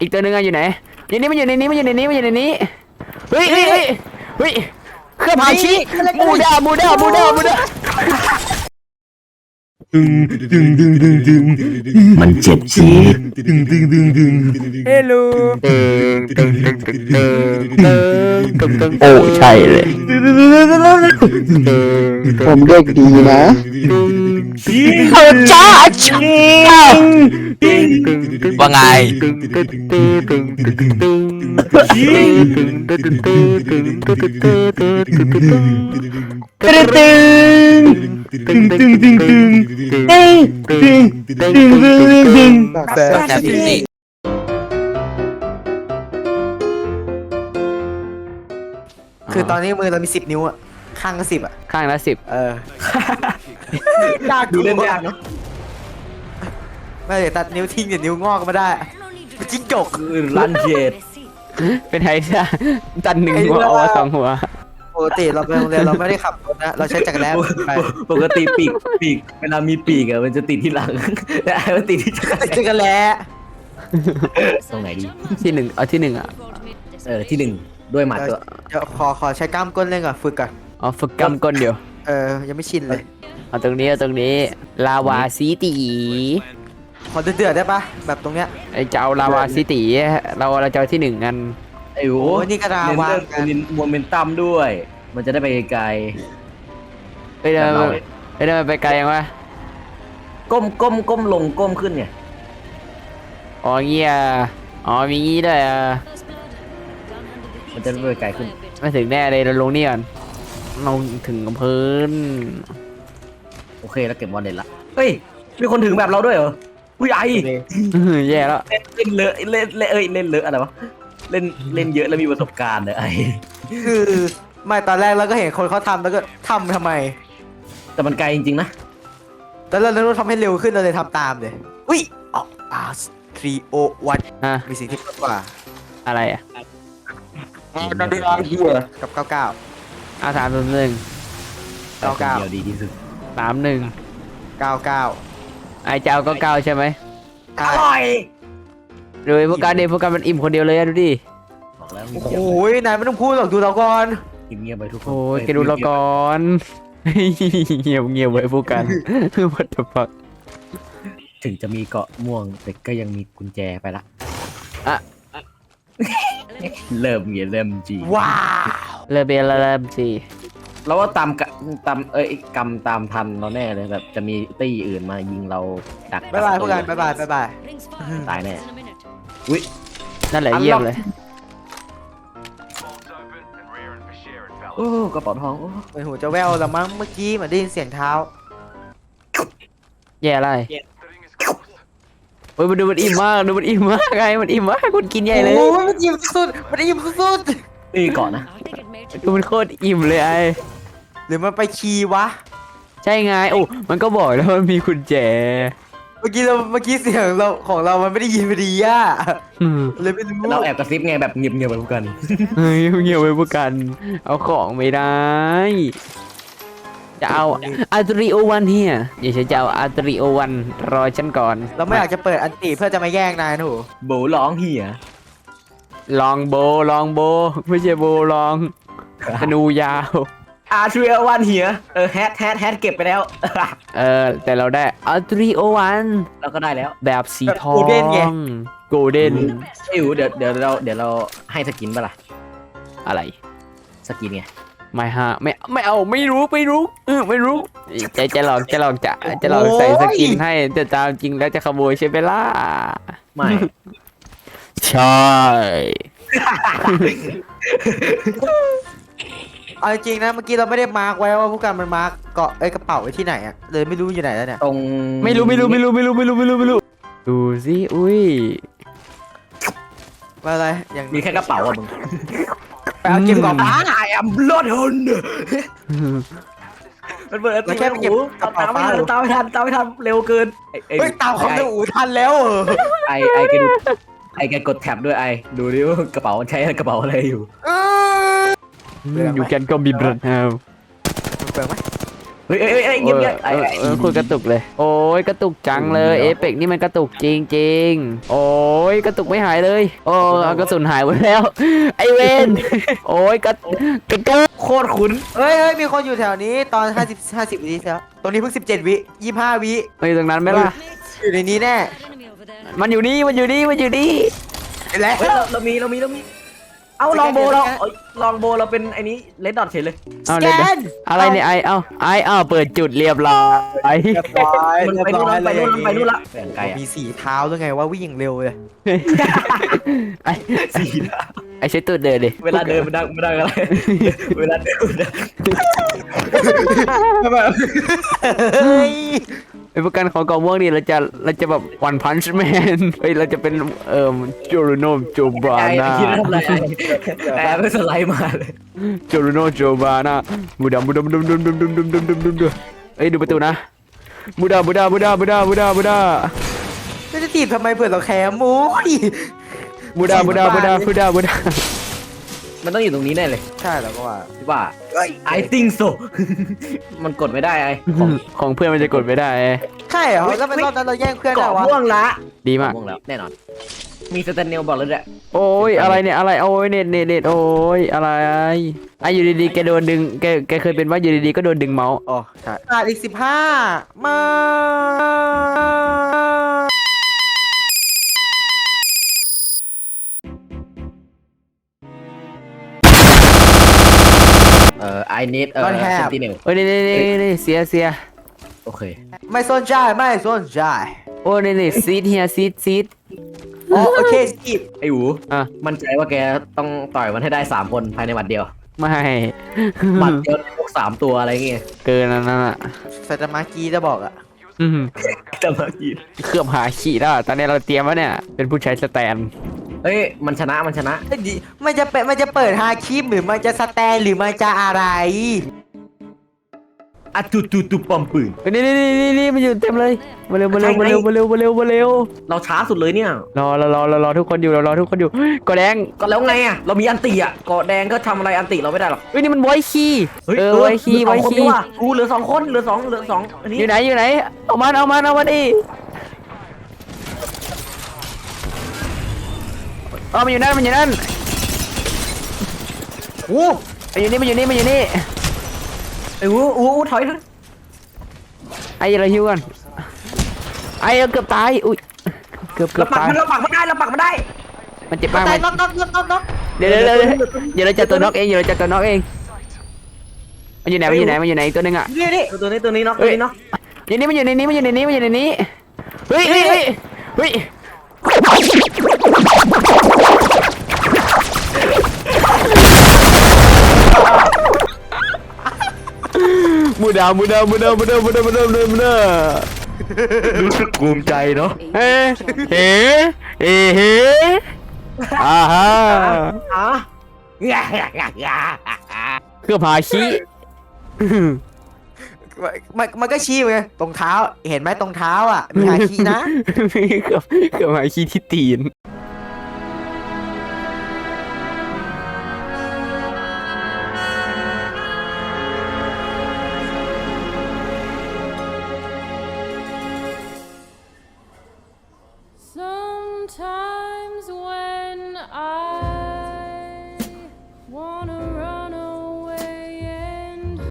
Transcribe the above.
อีกตัวหนึงอยู่ไหนอยู่นี่มันอยู่ในนี้มันอยู่ในนี้มันอยู่ในนี้เฮ้ยเฮ้ยเฮ้ยเฮ้ยเครื่องพาชีมันอะไรกัน บูดาบูด้าบูดาบูดา ดึงดึงดึงดึงดึงมันเจ็บจี๊ดดึงดึงดึงดึงเฮลโลโอ้ใช่เลย ผมเลือกดีนะโอ้จ้าจ้าว่าไงตึง ตึงตึงตึงตึงตึงตึงตึงตึงตึงแต่แต่ที่นี่คือตอนนี้มือเรามีสิบนิ้วอะข้างก็สิบอะข้างละสิบเออยากดูเล่นยากเนาะไม่เดี๋ยวตัดนิ้วทิ้งเดี๋ยวนิ้วงอกก็ไม่ได้จิ้งจกลันเจดเป็นไงใช่ตัดหนึ่งหัวเอาสองหัว ปกติเราไปโรงเรียนเราไม่ได้ขับรถนะเราใช้จักรแล้ไปปกติปีกปีกเวลามีปีกอะมันจะติดที่หลังแต่ไอ้มันติดที่จักรจักรแล้ตรงไหนดีที่หนึ่งเอาที่หนึ่งอะเออที่หนึ่งด้วยหมัดตัวเดี๋ยวขอขอใช้กล้ามก้นเล่นก่อนฝึกก่อนเอาฝึกกำก้นเดียวเออยังไม่ชินเลยเอาตรงนี้เอาตรงนี้ลาวาซีตีขอเดือดๆได้ปะแบบตรงเนี้ยไอจะเอาลาวาซีตีเราเราจะเอาที่หนึ่งกัน ไอ้โหโอ้ยนี่กระดาษวางกันเน้นโมเมนตัมด้วย มันจะได้ไปไกลไปเดินเราไปเดินไปไกลยังวะก้มก้มก้มลงก้มขึ้นเนี่ยอ๋อเงี้ยอ๋อมีงี้ด้วยอะมันจะได้ไปไกลขึ้น ไม่ถึงแน่เลยเราลงนี่ก่อนลงถึงพื้นโอเคแล้วเก็บบอลเด็ดละ เฮ้ย มีคนถึงแบบเราด้วยเหรอผู้ใหญ่แย่แล้ว เล่นเล่นเลอะเล่นเล่นเอ้ยเล่นเลอะอะไรวะ เล่นเล่นเยอะแล้วมีประสบการณ์เลยไอ้คือไม่ตอนแรกเราก็เห็นคนเขาทำแล้วก็ทำทำไม แต่มันไกลจริงๆนะแต่เราเราทำให้เร็วขึ้นเราเลยทำตามเลยอุ้ยออกอาร์ทรีโอวันฮะมีสิ่งที่มากกว่าอะไรอะกับเก้าเก้าเอาสามหนึ่งเก้าเก้าเดียวดีที่สุดสามหนึ่งเก้าเก้าไอเจ้าก็เก้าใช่ไหมอร่อย ดูไอ้พวกการเดพวกการมันอิ่มคนเดียวเลยอะดูดิบอกแล้วโอ้ยนายไม่ต้องพูดหรอกดูเราก่อนเงียบๆไปทุกคนโอ้ยแกดูเราก่อนเงียบเงียบไว้พวกกัน What the fuck ถึงจะมีเกาะม่วงแต่ก็ยังมีกุญแจไปละอะเริ่มเงียเริ่มจีว้าวเริ่มเบลเริ่มจีเราว่าตามกะตามเอ้ยกำตามทันเราแน่เลยแบบจะมีตี้อื่นมายิงเราดักบ๊ายบายพวกกันบ๊ายบายบ๊ายบายตายแน่ นั่นแหละเยี่ยมเลยโอ้กระเป๋าทองโอ้เหมือนหูจะแววแล้วมั้งเมื่อกี้เหมือนได้ยินเสียงเท้าแย่อะไรเฮ้ยมันดูมันอิ่มมากดูมันอิ่มมากไงมันอิ่มมากคนกินใหญ่เลย โอ้ยมันยิ้มสุดมันยิ้มสุดตีเกาะนะดูมันโคตรอิ่มเลยไอหรือมันไปคีย์วะ ใช่ไงโอ้มันก็บอกแล้วมันมีกุญแจ เมื่อกี้เราเมื่อกี้เสียงเราของเรามันไม่ได้ยินพอดีอะอืมเลยไม่รู้เราแอบกระซิบไงแบบเงียบเงียบๆไปทุกกันเฮ้ยเงียบไว้พวกกัน เอาของไม่ได้ จะเอาอาร์ตริโอวันเฮียเดี๋ยวฉันจะเอาอาร์ตริโอวันรอฉันก่อนเราไม่อยากจะเปิดอันติเพื่อจะมาแย่งนายหนูโบร้องเหียลองโบลองโบ ไม่ใช่โบลองธนูยาว อาร์เทรียวันเหียเออแฮทแฮทแฮทเก็บไปแล้ว เออ แต่เราได้อาร์ตริโอวันเราก็ได้แล้ว แบบสีทองโกลเด้นไอ้อยู่เดี๋ยวเดี๋ยวเราเดี๋ยวเราให้สกินปะล่ะอะไร สกินไงไม่ฮะ ไม่ไม่เอาไม่รู้ไม่รู้เออไม่รู้จะจะลองจะลองจะจะลองใส่สกินให้แต่ตามจริงแล้วจะขโมยใช่ไหมล่ะไม่ ใช่ เอาจริงๆนะเมื่อกี้เราไม่ได้มาร์กไว้ว่าผู้การมันมาร์กเกาะเอ้ยกระเป๋าไว้ที่ไหนอะเลยไม่รู้อยู่ไหนแล้วเนี่ยตรงไม่รู้ไม่รู้ไม่รู้ไม่รู้ไม่รู้ไม่รู้ไม่รู้ดูสิอุ้ยว่าอะไรอย่างมีแค่กระเป๋าอะมึงไปเอาเก็บกล่องอืม I am blood hund มันเปิดเราแค่ไปเก็บกระเป๋าตามไม่ฟ้าทันตามไม่ทันตามไม่ทันเร็วเกินไอ้ไอ้เฮ้ยตามของไอ้เจ้าอูทันแล้วเออไอ้ไอ้แกดูไอ้แกกดแท็บด้วยไอ้ดูดิว่ากระเป๋ามันใช้กระเป๋าอะไรอยู่ เออ อยู่กันก็มีบรัดเฮาเปิดไหมฮ้ยเอ้ยเอ้ยเอ้ยเงียบเงียบไอ้เออไอ้เออคุยกระตุกเลย โอ้ยกระตุกจังเลยเอเปกนี่มันกระตุกจริงจริงๆโอ้ยกระตุกไม่หายเลย โอ้เอากระสุนหายไปแล้ว ไอเวนโอ้ยกระกระกระโคตรคุ้นเฮ้ยเฮ้ยมีคนอยู่แถวนี้ตอน 50 50วิแล้วตรงนี้เพิ่ง 17 วิ25 วิไปตรงนั้นไหมล่ะอยู่ในนี้แน่ มันอยู่นี่มันอยู่นี่มันอยู่นี่ไปแล้วเฮ้ยเราเรามีเรามีเรามี เอาลองโบเราเอ้ยลองโบเราเป็นไอ้นี้เลดดอทเฉยเลยเอาเลยเดี๋ยวอะไรเนี่ยไอเอ้าไอเอ้าเปิดจุดเรียบร้อยเรียบร้อยมันไปนู่นละไปนู่นละไปนู่นละแบ่งไกลอะมีสีเท้าด้วยไงว่าวิ่งอย่างเร็วเลยไอสีนะไอใช้ตัวเดินดิเวลาเดินมันดังมันดังอะไรเวลาเดินมันดังเฮ้ย ไอ้ประกันของกองม่วงนี่เราจะเราจะแบบวันพันช์แมนเฮ้ยเราจะเป็นเอ่อจูรุโนจูบาไอ้น่าคิดทำอะไรไอ้ไม่สไลด์มาเลยจูรุโนจูบาน่าบูดาบูดาบูดาบูดาบูดาบูดาบูดาบูดาเอ้ยดูประตูนะบูดาบูดาบูดาบูดาบูดาบูดาจะถีบทำไมเผื่อเราแคมมุ้ยบูดาบูดาบูดาบูดาบูดา มันต้องอยู่ตรงนี้แน่เลยใช่แล้วก็ว่าพี่ว่า I think so มันกดไม่ได้ไอ้ของของเพื่อนมันจะกดไม่ได้ใช่เหรอแล้วเป็นรอบนั้นเราแย่งเพื่อนเกาะได้วะม่วงละดีมาก ม่วงแล้วแน่นอน มีสแตนเนลบอกแล้วแหละโอ้ยอะไรเนี่ยอะไรโอ้ยเน็ตเน็ตเน็ตโอ้ยอะไรไอะอยู่ดีๆแกโดนดึงแกแกเคยเป็นว่าอยู่ดีๆก็โดนดึงเมาส์อ๋อใช่ขาดอีกสิบห้ามา I need เอ่อ sentinel เอ้ยนี่นี่นี่นี่เสียเสียโอเค ไม่สนใจไม่สนใจโอ้ยนี่นี่ซีดเฮียซีดซีด อ๋อโอเคสกิปไอ้หูอะ มั่นใจว่าแกต้องต่อยมันให้ได้สามคนภายในหมัดเดียวไม่ หมัดเดียวพวกสามตัวอะไรเงี้ยเกินนั่นน่ะสตามากีจะบอกอะอืมจะมากินเคลือบหาขีดแล้วตอนนี้เราเตรียมไว้เนี่ย เป็นผู้ใช้สแตน เฮ้ยมันชนะมันชนะ เอ้ยดิมันจะเป็นมันจะเปิดฮาคิมหรือมันจะสแตนหรือมันจะอะไรอะตุตุตุปอมปืนเฮ้ยนี่นี่นี่นี่มันอยู่เต็มเลยมาเร็วมาเร็วมาเร็วมาเร็วมาเร็วมาเร็วเราช้าสุดเลยเนี่ย รอรอรอรอรอทุกคนอยู่รอรอทุกคนอยู่กอแดงก็แล้วไงอะ เรามีอันติอะเกาะแดงก็ทำอะไรอันติเราไม่ได้หรอกเฮ้ยนี่มันไวคีย์เฮ้ยเออไวคีย์เหไวลือสองคนคีดีย์กว่ากูเหลือสองคนเหลือสองเหลือสองอันนี้อยู่ไหนอยู่ไหนเอามันเอามันเอามันดิ เอามันอยู่นั่นมันอยู่นั่นโอ้มันอยู่นี่มันอยู่นี่มันอยู่นี่ไอ้อู้อู้อู้ถอยเถอะไอ้เราฮิวกันไอ้เราเกือบตายอุ้ยเกือบเกืเราอบปักตายมันเราปักมันได้เราปักมันได้มันเจ็บตามากไหมน็อกน็อกน็อกน็อกน็อกเดี๋ยวเดี๋ยวเดี๋ยวเดี๋ยวเราจัดตัวน็อกเองเดี๋ยวเราจัดตัวน็อกเองมันอยู่ไหนมันอยู่ไหนมันอยู่ไหนอีกตัวหนึงอะ นี่นี่ตัวนี้ตัวนี้เนาะตัวนี้เนาะอยู่นี่มันอยู่ในนี้มันอยู่ในนี้มันอยู่ในนี้ เฮ้ยเฮ้ยเฮ้ยเฮ้ย มูดามูดามูดามูดามูดามูดามูดามูดารู้สึกภูมิใจเนาะเฮ้เฮ้เฮ้เฮ้อ่าฮะอะเครื่องพาขี้มันมันก็ชี้ไงตรงเท้า เห็นไหมตรงเท้าอะมีฮาคินะเครื่องเครื่องพาขี้ที่ตีน